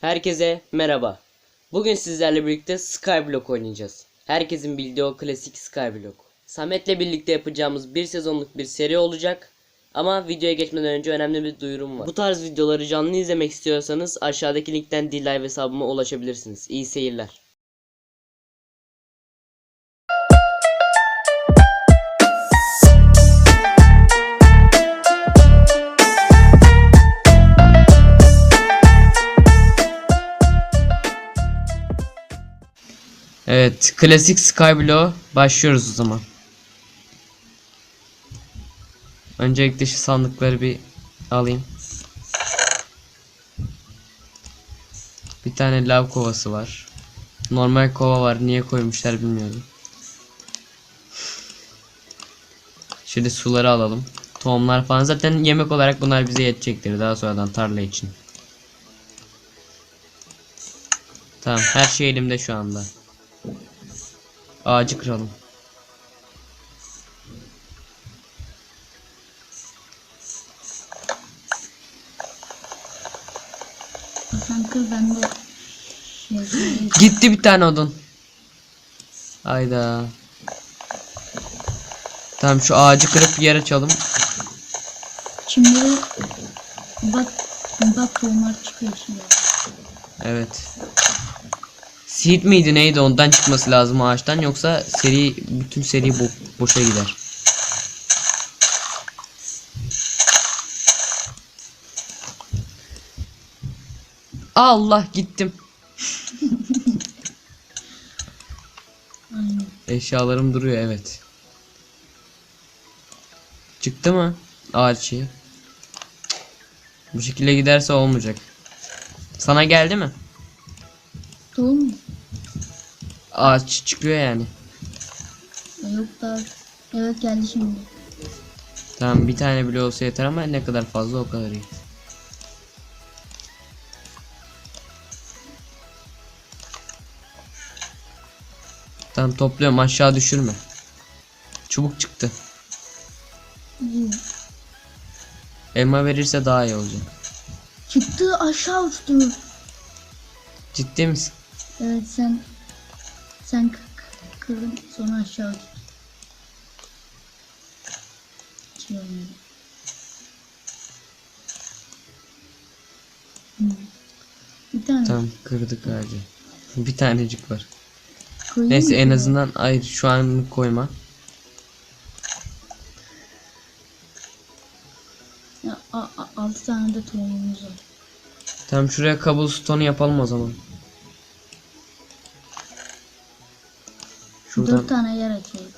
Herkese merhaba. Bugün sizlerle birlikte Skyblock oynayacağız. Herkesin bildiği o klasik Skyblock. Samet'le birlikte yapacağımız bir sezonluk bir seri olacak. Ama videoya geçmeden önce önemli bir duyurum var. Bu tarz videoları canlı izlemek istiyorsanız aşağıdaki linkten D-Live hesabıma ulaşabilirsiniz. İyi seyirler. Evet, klasik Skyblock başlıyoruz o zaman. Öncelikle şu sandıkları bir alayım. Bir tane lav kovası var. Normal kova var. Niye koymuşlar bilmiyorum. Şimdi suları alalım. Tohumlar falan zaten yemek olarak bunlar bize yetecektir daha sonradan tarla için. Tamam her şey elimde şu anda. Ağacı kıralım. Sen kır ben de şey, Gitti bir tane odun. Hayda. Tamam şu ağacı kırıp yer açalım. Şimdi bak bak tohumlar çıkıyor şimdi. Evet. Seed miydi neydi ondan çıkması lazım ağaçtan yoksa seri bütün seri bo boşa gider. Allah gittim. Eşyalarım duruyor evet. Çıktı mı ağaç şeyi? Bu şekilde giderse olmayacak. Sana geldi mi? Tohum mu? Ağaç çıkıyor yani. Yok da evet geldi şimdi. Tamam bir tane bile olsa yeter ama ne kadar fazla o kadar iyi. Tamam topluyorum aşağı düşürme. Çubuk çıktı. İyi. Elma verirse daha iyi olacak. Çıktı aşağı uçtu. Ciddi misin? Evet sen sen k- k- kırdın sonra aşağı olmadı. Hmm. Bir tane Tamam kırdık ağacı. Bir tanecik var. koyayım Neyse en azından hayır şu an koyma. Ya, a, a, altı tane de tohumumuz var. Tamam şuraya cobblestone yapalım o zaman. Şuradan Dört tane yer açıyoruz.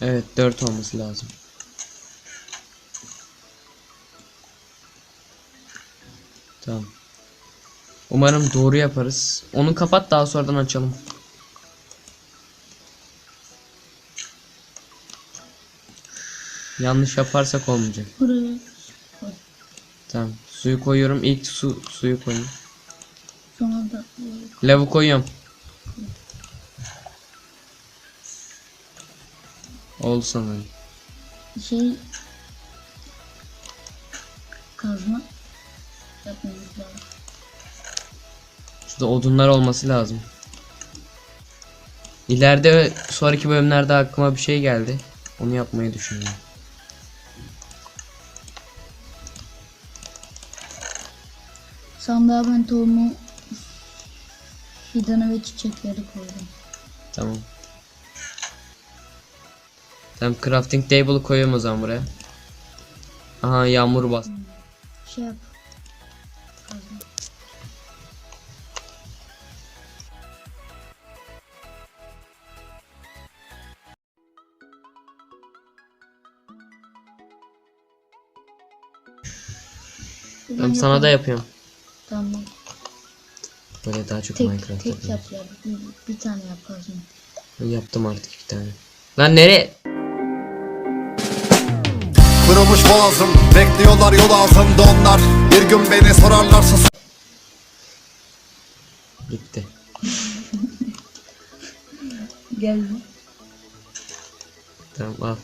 evet 4 olması lazım. Tamam. Umarım doğru yaparız. Onu kapat daha sonradan açalım. Yanlış yaparsak olmayacak. Buraya. Tamam. Suyu koyuyorum. İlk su suyu koyayım. Sonra da Lavı koyuyorum. Oldu sanırım. şey kazma yapmamız lazım. Şurada odunlar olması lazım. İleride sonraki bölümlerde aklıma bir şey geldi. Onu yapmayı düşünüyorum. Sandığa ben tohumu fidanı ve çiçekleri koydum. Tamam. Tamam crafting table'ı koyuyorum o zaman buraya. Aha yağmur bas. Şey yap. Tamam sana da yapıyorum. Tamam. Böyle daha çok Tek, Minecraft tek yapıyorum. yap ya. Bir, bir tane yap kazma. Yaptım artık bir tane. Lan nereye? Kırılmış boğazım Bekliyorlar yol ağzımda onlar Bir gün beni sorarlarsa Gitti. Gel. Tamam al.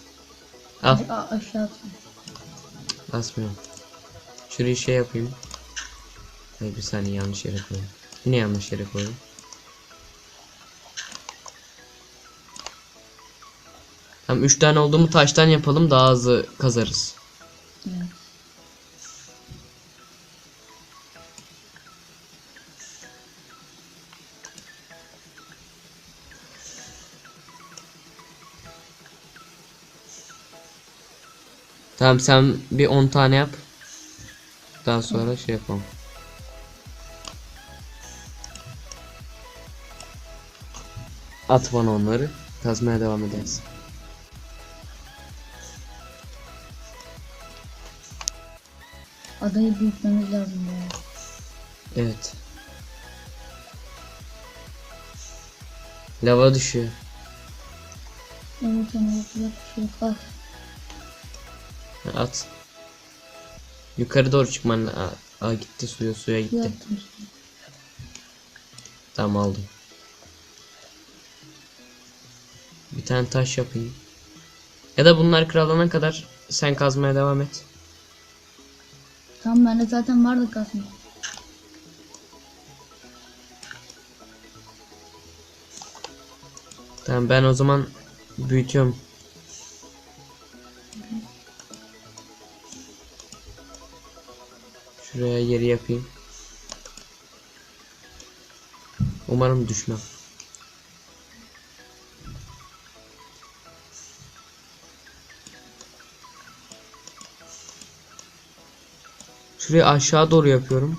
Al. A- aşağı atın. Basmıyorum. Şurayı şey yapayım. Hayır bir saniye yanlış yere koydum. Yine yanlış yere koydum. Tam 3 tane olduğumu taştan yapalım daha hızlı kazarız. Evet. Tamam sen bir 10 tane yap. Daha sonra şey yapalım. At bana onları. Kazmaya devam ederiz. Adayı büyütmemiz lazım ya. Evet. Lava düşüyor. Evet ama yapacak bir şey yok. At. Yukarı doğru çıkman Aa, aa, gitti suya suya gitti. Yaptım. Tamam aldım. Bir tane taş yapayım. Ya da bunlar kralana kadar sen kazmaya devam et. Tamam bende zaten vardı kasma. Tamam ben o zaman büyütüyorum. Şuraya yeri yapayım. Umarım düşmem. Şurayı aşağı doğru yapıyorum.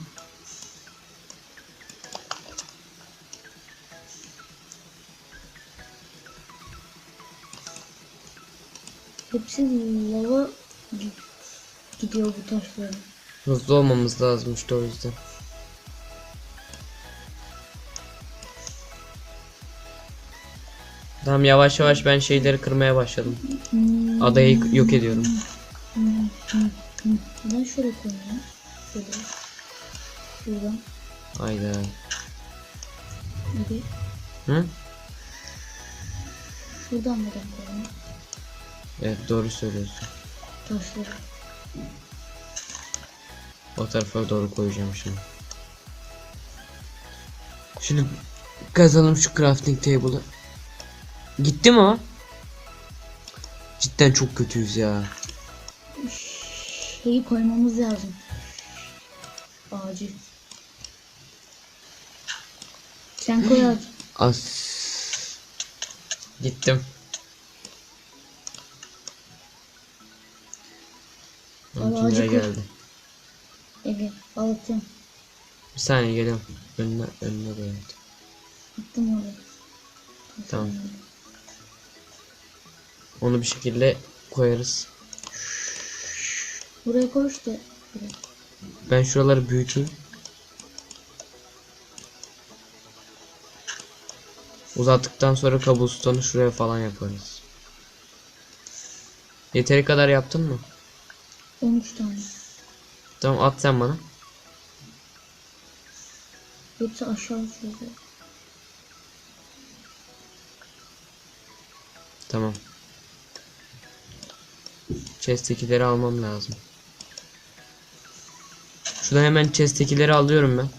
Hepsi lava gi- gidiyor bu taşların. Hızlı olmamız lazım işte o yüzden. Tamam yavaş yavaş ben şeyleri kırmaya başladım. Adayı yok ediyorum. Neden şöyle koyuyorum? Şöyle. Şuradan. Hayda. Hadi. Hı? Şuradan neden koyuyorum? Evet doğru söylüyorsun. Taşları. O tarafa doğru koyacağım şimdi. Şimdi kazalım şu crafting table'ı. Gitti mi o? Cidden çok kötüyüz ya. Şeyi koymamız lazım. Ağacı. Sen koy ağacı. As. Gittim. Koy. geldi. Ege al atıyorum. Bir saniye geliyorum. Önüne önüne geldi. Attım oraya. Tamam. Onu bir şekilde koyarız. Buraya koy işte. Buraya. Ben şuraları büyüteyim. Uzattıktan sonra kabustonu şuraya falan yaparız. Yeteri kadar yaptın mı? 13 tane. Tamam at sen bana. Hepsi aşağı şurada. Tamam. Chest'tekileri almam lazım. Şuradan hemen chest'tekileri alıyorum ben.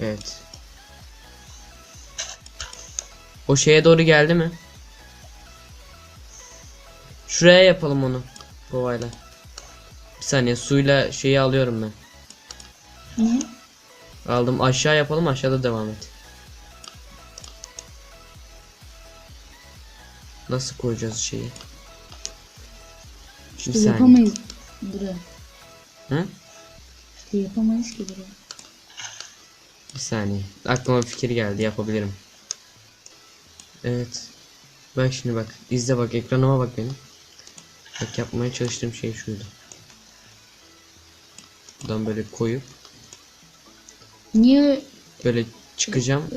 Evet. O şeye doğru geldi mi? Şuraya yapalım onu. Kovayla. Bir saniye suyla şeyi alıyorum ben. Ne? Aldım aşağı yapalım aşağıda devam et. Nasıl koyacağız şeyi? Bir İşte saniye. yapamayız buraya. Hı? İşte yapamayız ki buraya. Bir saniye. Aklıma bir fikir geldi yapabilirim. Evet. Bak şimdi bak. izle bak ekranıma bak benim. Bak yapmaya çalıştığım şey şuydu. Buradan böyle koyup Niye böyle çıkacağım.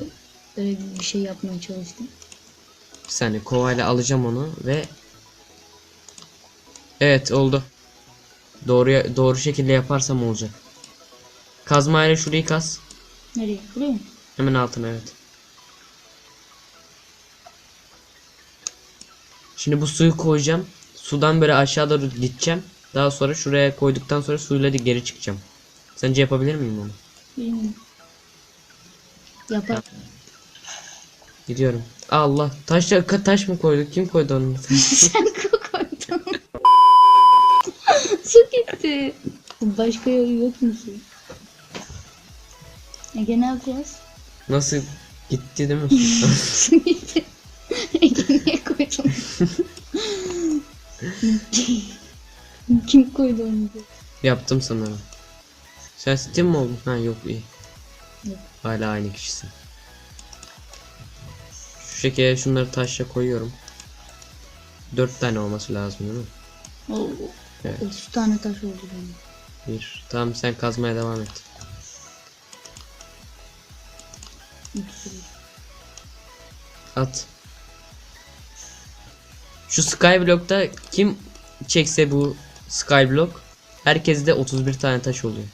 öyle bir şey yapmaya çalıştın? Bir saniye kovayla alacağım onu ve Evet oldu. Doğru doğru şekilde yaparsam olacak. Kazmayla şurayı kaz. Nereye? Buraya mı? Hemen altına evet. Şimdi bu suyu koyacağım. sudan böyle aşağı doğru gideceğim. Daha sonra şuraya koyduktan sonra suyla da geri çıkacağım. Sence yapabilir miyim onu? Bilmiyorum. Yapar. Gidiyorum. Allah taş taş mı koyduk? Kim koydu onu? Sen koydun. Su gitti. Başka yolu yok mu su? Ege ne yapacağız? Nasıl gitti değil mi? Su gitti. Ege niye koydun? Kim koydu onu? Yaptım sanırım. Sen Steam mi oldun? Ha yok iyi. Yok. Hala aynı kişisin. Şekilde şunları taşla koyuyorum. Dört tane olması lazım değil mi? Oo, Evet. 30 tane taş oldu benim. Bir. Tamam sen kazmaya devam et. At. Şu Skyblock'ta kim çekse bu Skyblock herkeste 31 tane taş oluyor.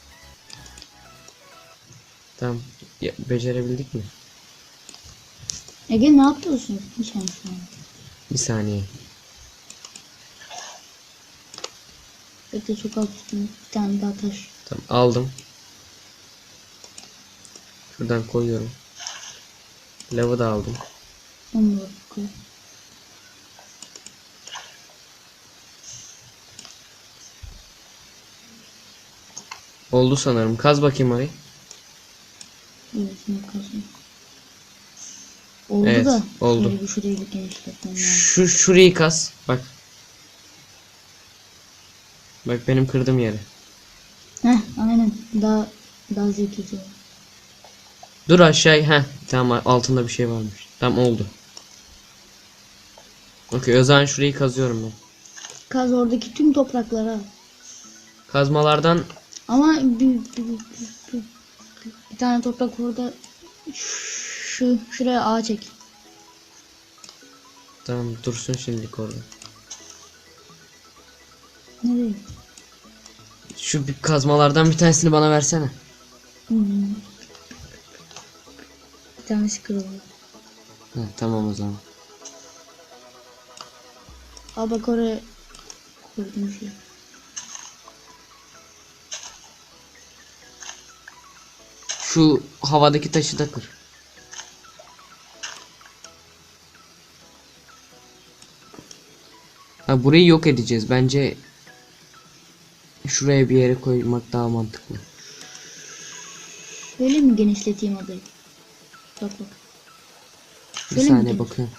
Tamam. Ya, becerebildik mi? Ege ne yapıyorsun? Sen şu an. Bir saniye. Bekle çok alt üstüne bir tane daha taş. Tamam aldım. Şuradan koyuyorum. Lava da aldım. Onu da koy. Oldu sanırım. Kaz bakayım orayı. Evet, şimdi kazın. Oldu Evet, da. oldu. Bir şurayı bir genişletmem. Şu şurayı kaz. Bak. Bak benim kırdığım yeri. Heh aynen. Daha daha zekice. Dur aşağı. Heh. Tamam altında bir şey varmış. Tamam oldu. Okey o zaman şurayı kazıyorum ben. Kaz oradaki tüm topraklara. Kazmalardan Ama bir, bir, bir, bir, bir tane toprak orada şu şuraya ağa çek. tamam dursun şimdilik orada. Nereye? Şu bir kazmalardan bir tanesini bana versene. Hı. Bir tanesi kırıldı. Heh, tamam o zaman. Al bak oraya koydum şey. Şu havadaki taşı da kır. Ha, burayı yok edeceğiz. Bence şuraya bir yere koymak daha mantıklı. Şöyle mi genişleteyim adayı? Bak bak. Bir Şöyle mi saniye bakıyorum.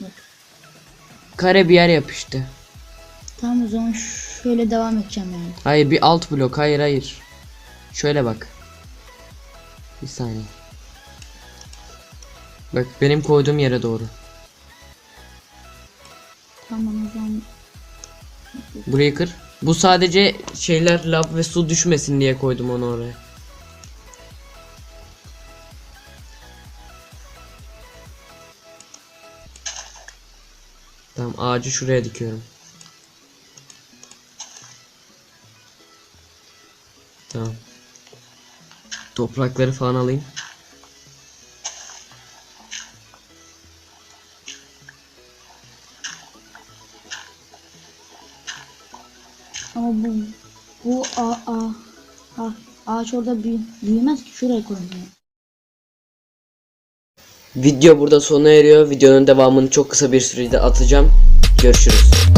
Bak. Kare bir yer yap işte. Tamam o zaman şöyle devam edeceğim yani. Hayır bir alt blok. Hayır hayır. Şöyle bak. Bir saniye. Bak benim koyduğum yere doğru. Tamam zaman Burayı. Bu sadece şeyler lav ve su düşmesin diye koydum onu oraya. Tamam ağacı şuraya dikiyorum. Tamam. Toprakları falan alayım. Ama bu bu a a a ağaç orada büyü, büyümez ki şuraya yani. Video burada sona eriyor. Videonun devamını çok kısa bir sürede atacağım. Görüşürüz.